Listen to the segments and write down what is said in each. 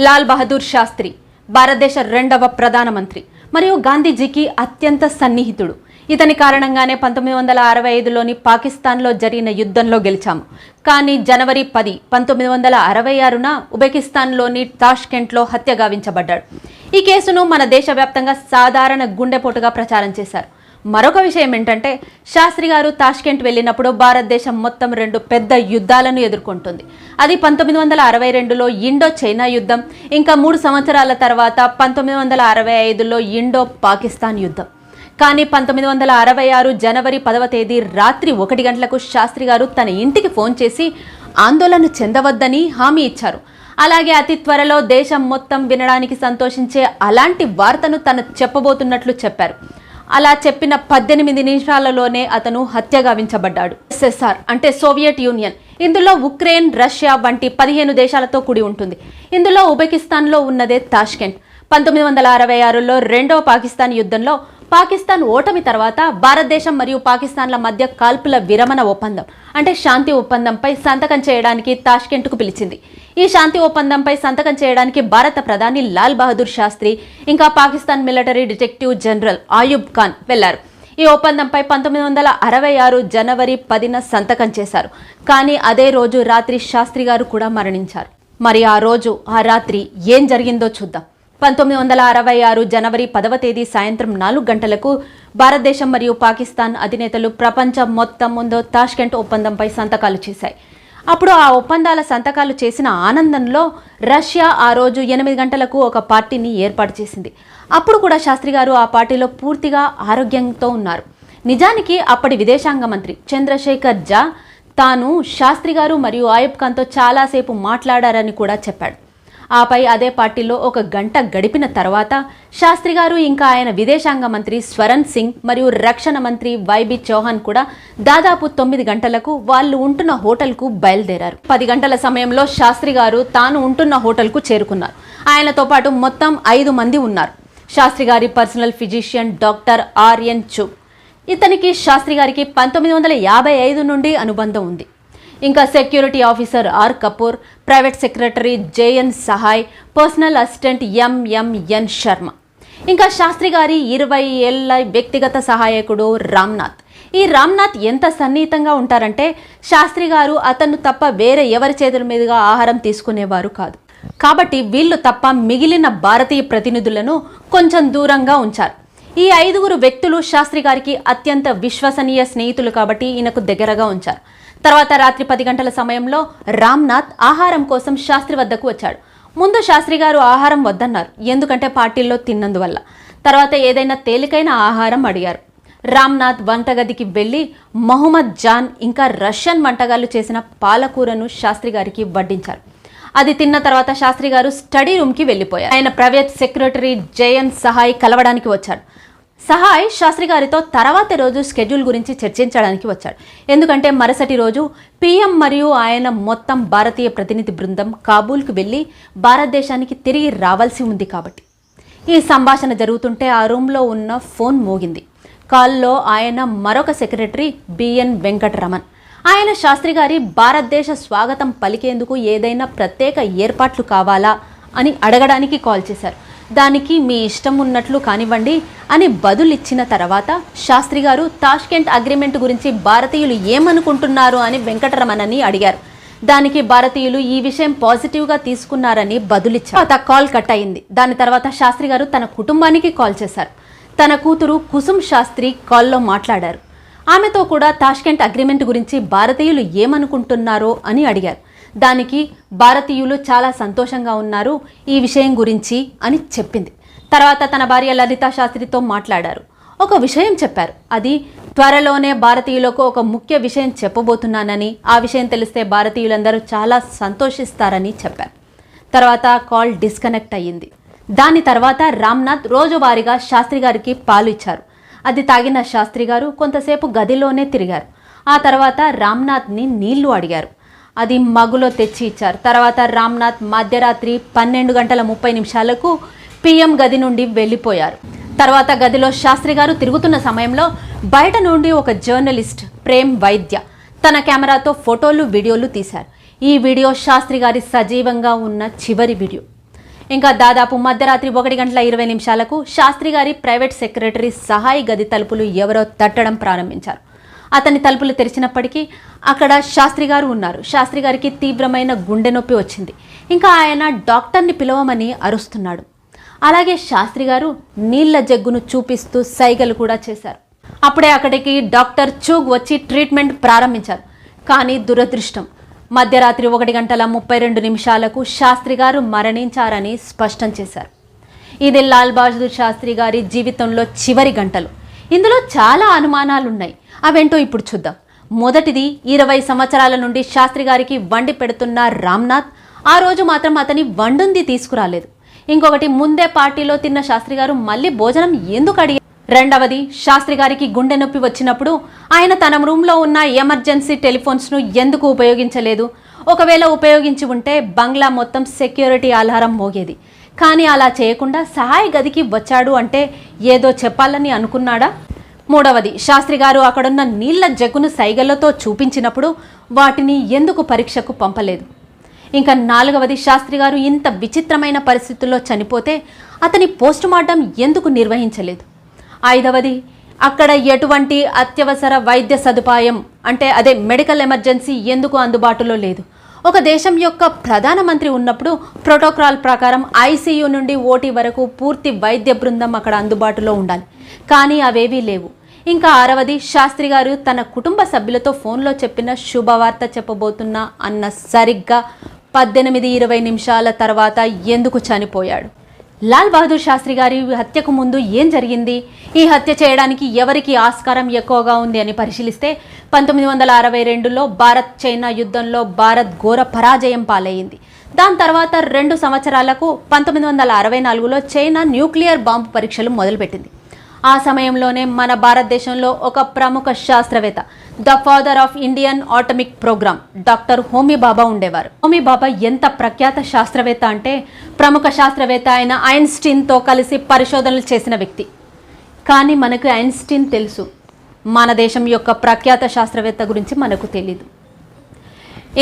లాల్ బహదూర్ శాస్త్రి భారతదేశ రెండవ ప్రధానమంత్రి మరియు గాంధీజీకి అత్యంత సన్నిహితుడు. ఇతని కారణంగానే పంతొమ్మిది వందల అరవై ఐదులోని పాకిస్తాన్లో జరిగిన యుద్ధంలో గెలిచాము కానీ జనవరి పది పంతొమ్మిది వందల అరవై ఆరున ఉబెకిస్తాన్లోని టాష్కెంట్లో హత్య గావించబడ్డాడు. ఈ కేసును మన దేశవ్యాప్తంగా సాధారణ గుండెపోటుగా ప్రచారం చేశారు. మరొక విషయం ఏంటంటే శాస్త్రి గారు తాష్కెంట్ వెళ్ళినప్పుడు భారతదేశం మొత్తం రెండు పెద్ద యుద్ధాలను ఎదుర్కొంటుంది. అది పంతొమ్మిది వందల అరవై రెండులో ఇండో చైనా యుద్ధం ఇంకా మూడు సంవత్సరాల తర్వాత పంతొమ్మిది వందల అరవై ఐదులో ఇండో పాకిస్తాన్ యుద్ధం. కానీ పంతొమ్మిది వందల అరవై ఆరు జనవరి పదవ తేదీ రాత్రి ఒకటి గంటలకు శాస్త్రి గారు తన ఇంటికి ఫోన్ చేసి ఆందోళన చెందవద్దని హామీ ఇచ్చారు. అలాగే అతి త్వరలో దేశం మొత్తం వినడానికి సంతోషించే అలాంటి వార్తను తను చెప్పబోతున్నట్లు చెప్పారు. అలా చెప్పిన పద్దెనిమిది నిమిషాలలోనే అతను హత్య గావించబడ్డాడు ఎస్ఎస్ఆర్ అంటే సోవియట్ యూనియన్. ఇందులో ఉక్రెయిన్ రష్యా వంటి పదిహేను దేశాలతో కూడి ఉంటుంది. ఇందులో ఉబెకిస్తాన్లో ఉన్నదే తాష్కెంట్. పంతొమ్మిది వందల అరవై ఆరులో రెండవ పాకిస్తాన్ యుద్ధంలో పాకిస్తాన్ ఓటమి తర్వాత భారతదేశం మరియు పాకిస్తాన్ల మధ్య కాల్పుల విరమణ ఒప్పందం అంటే శాంతి ఒప్పందంపై సంతకం చేయడానికి తాష్కెంట్కు పిలిచింది. ఈ శాంతి ఒప్పందంపై సంతకం చేయడానికి భారత ప్రధాని లాల్ బహదూర్ శాస్త్రి ఇంకా Pakistan military detective general Ayub Khan వెళ్ళారు. ఈ ఒప్పందంపై పంతొమ్మిది వందల అరవై ఆరు జనవరి పదిన సంతకం చేశారు. కానీ అదే రోజు రాత్రి శాస్త్రి గారు కూడా మరణించారు. మరి ఆ రోజు ఆ రాత్రి ఏం జరిగిందో చూద్దాం. పంతొమ్మిది వందల అరవై ఆరు జనవరి పదవ తేదీ సాయంత్రం నాలుగు గంటలకు భారతదేశం మరియు పాకిస్తాన్ అధినేతలు ప్రపంచం మొత్తం ముందు తాష్కెంట్ ఒప్పందంపై సంతకాలు చేశాయి. అప్పుడు ఆ ఒప్పందాల సంతకాలు చేసిన ఆనందంలో రష్యా ఆ రోజు ఎనిమిది గంటలకు ఒక పార్టీని ఏర్పాటు చేసింది. అప్పుడు కూడా శాస్త్రి గారు ఆ పార్టీలో పూర్తిగా ఆరోగ్యంతో ఉన్నారు. నిజానికి అప్పటి విదేశాంగ మంత్రి చంద్రశేఖర్ జా తాను శాస్త్రి గారు మరియు ఆయుబ్ ఖాన్తో చాలాసేపు మాట్లాడారని కూడా చెప్పాడు. ఆపై అదే పార్టీలో ఒక గంట గడిపిన తర్వాత శాస్త్రి గారు ఇంకా ఆయన విదేశాంగ మంత్రి స్వరణ్ సింగ్ మరియు రక్షణ మంత్రి వైబి చౌహాన్ కూడా దాదాపు తొమ్మిది గంటలకు వాళ్ళు ఉంటున్న హోటల్కు బయలుదేరారు. పది గంటల సమయంలో శాస్త్రి గారు తాను ఉంటున్న హోటల్కు చేరుకున్నారు. ఆయనతో పాటు మొత్తం ఐదు మంది ఉన్నారు. శాస్త్రి గారి పర్సనల్ ఫిజిషియన్ డాక్టర్ ఆర్యన్ చు. ఇతనికి శాస్త్రి గారికి పంతొమ్మిది వందల యాభై ఐదు నుండి అనుబంధం ఉంది. ఇంకా security officer R Kapoor private secretary J N Sahay personal assistant M M N Sharma. ఇంకా శాస్త్రి గారి ఇరవై ఏళ్ళ వ్యక్తిగత సహాయకుడు రామ్నాథ్. ఈ రామ్నాథ్ ఎంత సన్నిహితంగా ఉంటారంటే శాస్త్రి గారు అతను తప్ప వేరే ఎవరి చేతుల మీదుగా ఆహారం తీసుకునేవారు కాదు. కాబట్టి వీళ్ళు తప్ప మిగిలిన భారతీయ ప్రతినిధులను కొంచెం దూరంగా ఉంచారు. ఈ ఐదుగురు వ్యక్తులు శాస్త్రి గారికి అత్యంత విశ్వసనీయ స్నేహితులు కాబట్టి ఈయనకు దగ్గరగా ఉంచారు. తర్వాత రాత్రి పది గంటల సమయంలో రామ్నాథ్ ఆహారం కోసం శాస్త్రి వద్దకు వచ్చాడు. ముందు శాస్త్రి గారు ఆహారం వద్దన్నారు. ఎందుకంటే పార్టీల్లో తిన్నందువల్ల. తర్వాత ఏదైనా తేలికైన ఆహారం అడిగారు. రామ్నాథ్ వంటగదికి వెళ్ళి మహమ్మద్ జాన్ ఇంకా రష్యన్ వంటగాళ్ళు చేసిన పాలకూరను శాస్త్రి గారికి వడ్డించారు. అది తిన్న తర్వాత శాస్త్రి గారు స్టడీ రూమ్కి వెళ్ళిపోయారు. ఆయన ప్రైవేట్ సెక్రటరీ జయన్ సహాయ్ కలవడానికి వచ్చాడు సహాయ్ శాస్త్రి గారితో తర్వాత రోజు స్కెడ్యూల్ గురించి చర్చించడానికి వచ్చాడు. ఎందుకంటే మరుసటి రోజు పీఎం మరియు ఆయన మొత్తం భారతీయ ప్రతినిధి బృందం కాబూల్కి వెళ్ళి భారతదేశానికి తిరిగి రావాల్సి ఉంది కాబట్టి. ఈ సంభాషణ జరుగుతుంటే ఆ రూమ్లో ఉన్న ఫోన్ మోగింది. కాల్లో ఆయన మరొక సెక్రటరీ బిఎన్ వెంకటరమణ్. ఆయన శాస్త్రి గారి భారతదేశ స్వాగతం పలికేందుకు ఏదైనా ప్రత్యేక ఏర్పాట్లు కావాలా అని అడగడానికి కాల్ చేశారు. దానికి మీ ఇష్టం ఉన్నట్లు కానివ్వండి అని బదులిచ్చిన తర్వాత శాస్త్రి గారు తాష్కెంట్ అగ్రిమెంట్ గురించి భారతీయులు ఏమనుకుంటున్నారు అని వెంకటరమణని అడిగారు. దానికి భారతీయులు ఈ విషయం పాజిటివ్గా తీసుకున్నారని బదులిచ్చారు. తర్వాత కాల్ కట్ అయింది. దాని తర్వాత శాస్త్రి గారు తన కుటుంబానికి కాల్ చేశారు. తన కూతురు కుసుమ్ శాస్త్రి కాల్లో మాట్లాడారు. ఆమెతో కూడా తాష్కెంట్ అగ్రిమెంట్ గురించి భారతీయులు ఏమనుకుంటున్నారో అని అడిగారు. దానికి భారతీయులు చాలా సంతోషంగా ఉన్నారు ఈ విషయం గురించి అని చెప్పింది. తర్వాత తన భార్య లలితా శాస్త్రితో మాట్లాడారు. ఒక విషయం చెప్పారు. అది త్వరలోనే భారతీయులకు ఒక ముఖ్య విషయం చెప్పబోతున్నానని ఆ విషయం తెలిస్తే భారతీయులందరూ చాలా సంతోషిస్తారని చెప్పారు. తర్వాత కాల్ డిస్కనెక్ట్ అయ్యింది. దాని తర్వాత రామ్నాథ్ రోజువారీగా శాస్త్రి గారికి పాలు ఇచ్చారు. అది తాగిన శాస్త్రి గారు కొంతసేపు గదిలోనే తిరిగారు. ఆ తర్వాత రామ్నాథ్ని నీళ్ళు అడిగారు. అది మగులో తెచ్చి ఇచ్చారు. తర్వాత రామ్నాథ్ మధ్యరాత్రి పన్నెండు గంటల ముప్పై నిమిషాలకు పిఎం గది నుండి వెళ్ళిపోయారు. తర్వాత గదిలో శాస్త్రి గారు తిరుగుతున్న సమయంలో బయట నుండి ఒక జర్నలిస్ట్ ప్రేమ్ వైద్య తన కెమెరాతో ఫోటోలు వీడియోలు తీశారు. ఈ వీడియో శాస్త్రి గారి సజీవంగా ఉన్న చివరి వీడియో. ఇంకా దాదాపు మధ్యరాత్రి ఒకటి గంటల ఇరవై నిమిషాలకు శాస్త్రి గారి ప్రైవేట్ సెక్రటరీ సహాయ గది తలుపులు ఎవరో తట్టడం ప్రారంభించారు. అతని తలుపులు తెరిచినప్పటికీ అక్కడ శాస్త్రి గారు ఉన్నారు. శాస్త్రి గారికి తీవ్రమైన గుండె నొప్పి వచ్చింది. ఇంకా ఆయన డాక్టర్ని పిలవమని అరుస్తున్నాడు. అలాగే శాస్త్రి గారు నీళ్ళ జగ్గును చూపిస్తూ సైగలు కూడా చేశారు. అప్పుడే అక్కడికి డాక్టర్ చూగ్ వచ్చి ట్రీట్మెంట్ ప్రారంభించారు. కానీ దురదృష్టం. మధ్యరాత్రి ఒకటి గంటల ముప్పై రెండు నిమిషాలకు శాస్త్రి గారు మరణించారని స్పష్టం చేశారు. ఇది లాల్ బహదూర్ శాస్త్రి గారి జీవితంలో చివరి గంటలు. ఇందులో చాలా అనుమానాలున్నాయి. అవేంటో ఇప్పుడు చూద్దాం. మొదటిది ఇరవై సంవత్సరాల నుండి శాస్త్రి గారికి వండి పెడుతున్న రామ్నాథ్. ఆ రోజు మాత్రం అతని వండుంది తీసుకురాలేదు. ఇంకొకటి ముందే పార్టీలో తిన్న శాస్త్రి గారు మళ్ళీ భోజనం ఎందుకు అడిగారు? రెండవది శాస్త్రి గారికి గుండె నొప్పి వచ్చినప్పుడు ఆయన తన రూమ్లో ఉన్న ఎమర్జెన్సీ టెలిఫోన్స్ను ఎందుకు ఉపయోగించలేదు? ఒకవేళ ఉపయోగించి ఉంటే బంగ్లా మొత్తం సెక్యూరిటీ అలారం మోగేది. కానీ అలా చేయకుండా సహాయ గదికి వచ్చాడు అంటే ఏదో చెప్పాలని అనుకున్నాడా? మూడవది శాస్త్రి గారు అక్కడున్న నీళ్ళ జగ్గును సైగలతో చూపించినప్పుడు వాటిని ఎందుకు పరీక్షకు పంపలేదు? ఇంకా నాలుగవది శాస్త్రి గారు ఇంత విచిత్రమైన పరిస్థితుల్లో చనిపోతే అతని పోస్టుమార్టం ఎందుకు నిర్వహించలేదు? ఐదవది అక్కడ ఎటువంటి అత్యవసర వైద్య సదుపాయం అంటే అదే మెడికల్ ఎమర్జెన్సీ ఎందుకు అందుబాటులో లేదు? ఒక దేశం యొక్క ప్రధానమంత్రి ఉన్నప్పుడు ప్రోటోకాల్ ప్రకారం ఐసీయూ నుండి ఓటీ వరకు పూర్తి వైద్య బృందం అక్కడ అందుబాటులో ఉండాలి. కానీ అవేవీ లేవు. ఇంకా ఆరవది శాస్త్రి గారు తన కుటుంబ సభ్యులతో ఫోన్లో చెప్పిన శుభవార్త చెప్పబోతున్నా అన్న సరిగ్గా పద్దెనిమిది ఇరవై నిమిషాల తర్వాత ఎందుకు చనిపోయాడు? లాల్ బహదూర్ శాస్త్రి గారి హత్యకు ముందు ఏం జరిగింది? ఈ హత్య చేయడానికి ఎవరికి ఆస్కారం ఎక్కువగా ఉంది అని పరిశీలిస్తే పంతొమ్మిది వందల అరవై రెండులో భారత్ చైనా యుద్ధంలో భారత్ ఘోర పరాజయం పాలయ్యింది దాని తర్వాత రెండు సంవత్సరాలకు పంతొమ్మిది వందల అరవై నాలుగులో చైనా న్యూక్లియర్ బాంబు పరీక్షలు మొదలుపెట్టింది. ఆ సమయంలోనే మన భారతదేశంలో ఒక ప్రముఖ శాస్త్రవేత్త the father of Indian atomic programme doctor Homi Bhabha ఉండేవారు. హోమీ బాబా ఎంత ప్రఖ్యాత శాస్త్రవేత్త అంటే ప్రముఖ శాస్త్రవేత్త అయిన ఐన్స్టీన్తో కలిసి పరిశోధనలు చేసిన వ్యక్తి. కానీ మనకు ఐన్స్టీన్ తెలుసు. మన దేశం యొక్క ప్రఖ్యాత శాస్త్రవేత్త గురించి మనకు తెలీదు.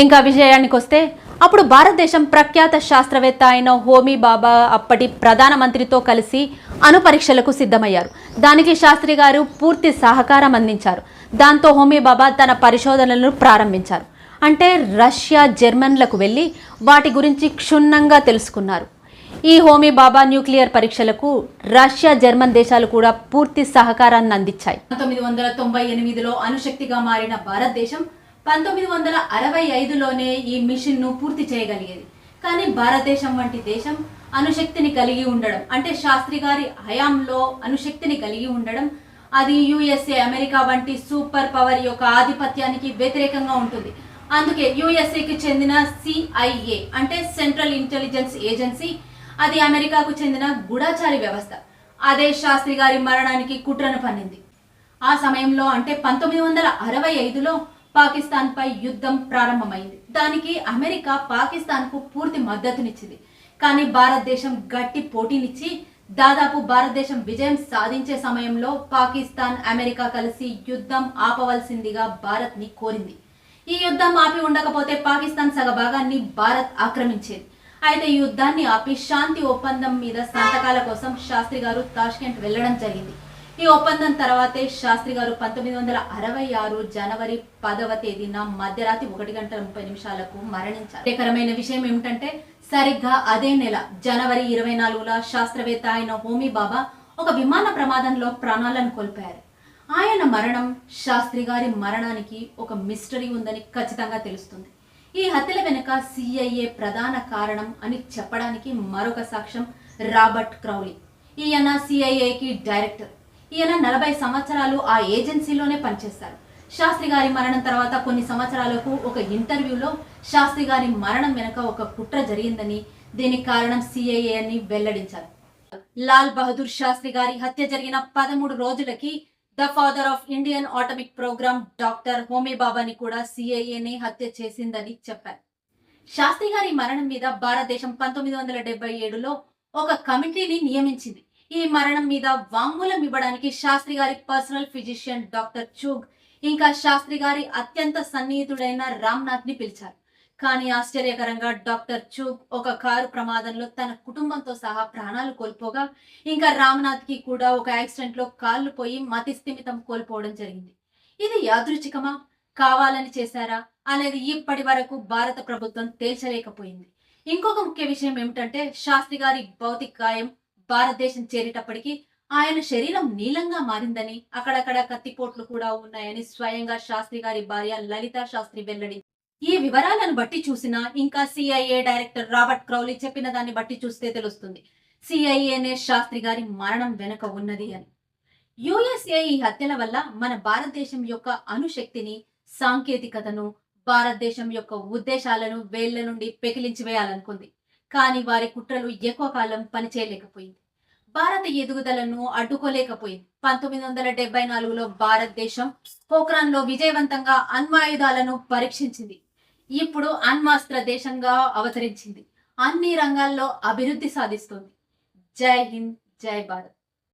ఇంకా విషయానికి వస్తే అప్పుడు భారతదేశం ప్రఖ్యాత శాస్త్రవేత్త అయిన హోమీ బాబా అప్పటి ప్రధానమంత్రితో కలిసి అణు పరీక్షలకు సిద్ధమయ్యారు. దానికి శాస్త్రి గారు పూర్తి సహకారం అందించారు. దాంతో హోమీ బాబా తన పరిశోధనలను ప్రారంభించారు. అంటే రష్యా జర్మన్లకు వెళ్ళి వాటి గురించి క్షుణ్ణంగా తెలుసుకున్నారు. ఈ హోమీ బాబా న్యూక్లియర్ పరీక్షలకు రష్యా జర్మన్ దేశాలు కూడా పూర్తి సహకారాన్ని అందించాయి. పంతొమ్మిది వందల తొంభై ఎనిమిదిలో అణుశక్తిగా మారిన భారతదేశం పంతొమ్మిది వందల అరవై ఐదులోనే ఈ మిషన్ను పూర్తి చేయగలిగేది. కానీ భారతదేశం వంటి దేశం అణుశక్తిని కలిగి ఉండడం అంటే శాస్త్రి గారి హయాంలో అణుశక్తిని కలిగి ఉండడం అది యుఎస్ఏ అమెరికా వంటి సూపర్ పవర్ యొక్క ఆధిపత్యానికి వ్యతిరేకంగా ఉంటుంది. అందుకే యుఎస్ఏకి చెందిన సిఐఏ అంటే సెంట్రల్ ఇంటెలిజెన్స్ ఏజెన్సీ అది అమెరికాకు చెందిన గూఢాచారి వ్యవస్థ. అదే శాస్త్రి గారి మరణానికి కుట్రను పన్నింది. ఆ సమయంలో అంటే పంతొమ్మిది వందల అరవై ఐదులో పాకిస్తాన్ పై యుద్ధం ప్రారంభమైంది. దానికి అమెరికా పాకిస్తాన్కు పూర్తి మద్దతునిచ్చింది. కానీ భారతదేశం గట్టి పోటీనిచ్చి దాదాపు భారతదేశం విజయం సాధించే సమయంలో పాకిస్తాన్ అమెరికా కలిసి యుద్ధం ఆపవలసిందిగా భారత్ని కోరింది. ఈ యుద్ధం ఆపి ఉండకపోతే పాకిస్తాన్ సగభాగాన్ని భారత్ ఆక్రమించేది. అయితే ఈ యుద్ధాన్ని ఆపి శాంతి ఒప్పందం మీద సంతకాల కోసం శాస్త్రి గారు తాష్కెంట్ వెళ్ళడం జరిగింది. ఈ ఒప్పందం తర్వాతే శాస్త్రి గారు పంతొమ్మిది వందల అరవై ఆరు జనవరి పదవ తేదీన మధ్యరాత్రి ఒకటి గంటల ముప్పై నిమిషాలకు మరణించారు. ప్రత్యేకరమైన విషయం ఏమిటంటే సరిగ్గా అదే నెల జనవరి ఇరవై నాలుగులో శాస్త్రవేత్త అయిన హోమీ బాబా ఒక విమాన ప్రమాదంలో ప్రాణాలను కోల్పోయారు. ఆయన మరణం శాస్త్రి గారి మరణానికి ఒక మిస్టరీ ఉందని ఖచ్చితంగా తెలుస్తుంది. ఈ హత్యల వెనుక సిఐఏ ప్రధాన కారణం అని చెప్పడానికి మరొక సాక్ష్యం రాబర్ట్ క్రౌలీ. ఈయన సిఐఏకి డైరెక్టర్. ఈయన నలభై సంవత్సరాలు ఆ ఏజెన్సీలోనే పనిచేశారు. శాస్త్రి గారి మరణం తర్వాత కొన్ని సంవత్సరాలకు ఒక ఇంటర్వ్యూలో శాస్త్రి గారి మరణం వెనుక ఒక కుట్ర జరిగిందని దీనికి కారణం సిఐఏ అని వెల్లడించారు. లాల్ బహదూర్ శాస్త్రి గారి హత్య జరిగిన పదమూడు రోజులకి the father of Indian atomic programme doctor Homi బాబాని కూడా సిఐఏనే హత్య చేసిందని చెప్పారు. శాస్త్రి గారి మరణం మీద భారతదేశం పంతొమ్మిది వందల డెబ్బై ఏడులో ఒక కమిటీని నియమించింది. ఈ మరణం మీద వాంగ్మూలం ఇవ్వడానికి శాస్త్రి గారి పర్సనల్ ఫిజిషియన్ డాక్టర్ చూగ్ ఇంకా శాస్త్రి గారి అత్యంత సన్నిహితుడైన రామ్నాథ్ని పిలిచారు. కానీ ఆశ్చర్యకరంగా డాక్టర్ చూగ్ ఒక కారు ప్రమాదంలో తన కుటుంబంతో సహా ప్రాణాలు కోల్పోగా ఇంకా రామ్నాథ్కి కూడా ఒక యాక్సిడెంట్లో కాళ్ళు పోయి మతి స్థిమితం కోల్పోవడం జరిగింది. ఇది యాదృచ్ఛికమా? కావాలని చేశారా? అనేది ఇప్పటి వరకు భారత ప్రభుత్వం తేల్చలేకపోయింది. ఇంకొక ముఖ్య విషయం ఏమిటంటే శాస్త్రి గారి భౌతిక గాయం భారతదేశం చేరేటప్పటికీ ఆయన శరీరం నీలంగా మారిందని అక్కడక్కడ కత్తిపోట్లు కూడా ఉన్నాయని స్వయంగా శాస్త్రి గారి భార్య లలిత శాస్త్రి వెల్లడి ఈ వివరాలను బట్టి చూసినా ఇంకా సిఐఏ డైరెక్టర్ రాబర్ట్ క్రౌలీ చెప్పిన దాన్ని బట్టి చూస్తే తెలుస్తుంది. సిఐఏనే శాస్త్రి గారి మరణం వెనుక ఉన్నది అని. యుఎస్ఏ ఈ హత్యల వల్ల మన భారతదేశం యొక్క అణుశక్తిని సాంకేతికతను భారతదేశం యొక్క ఉద్దేశాలను వేళ్ళ నుండి పెకిలించి వేయాలనుకుంది కానీ వారి కుట్రలు ఎక్కువ కాలం పనిచేయలేకపోయింది. భారత ఎదుగుదలను అడ్డుకోలేకపోయింది. పంతొమ్మిది వందల డెబ్బై నాలుగులో భారతదేశం పోఖ్రాన్లో విజయవంతంగా అణ్వాయుధాలను పరీక్షించింది. ఇప్పుడు అణ్వాస్త్ర దేశంగా అవతరించింది. అన్ని రంగాల్లో అభివృద్ధి సాధిస్తోంది. జై హింద్ జై భారత్.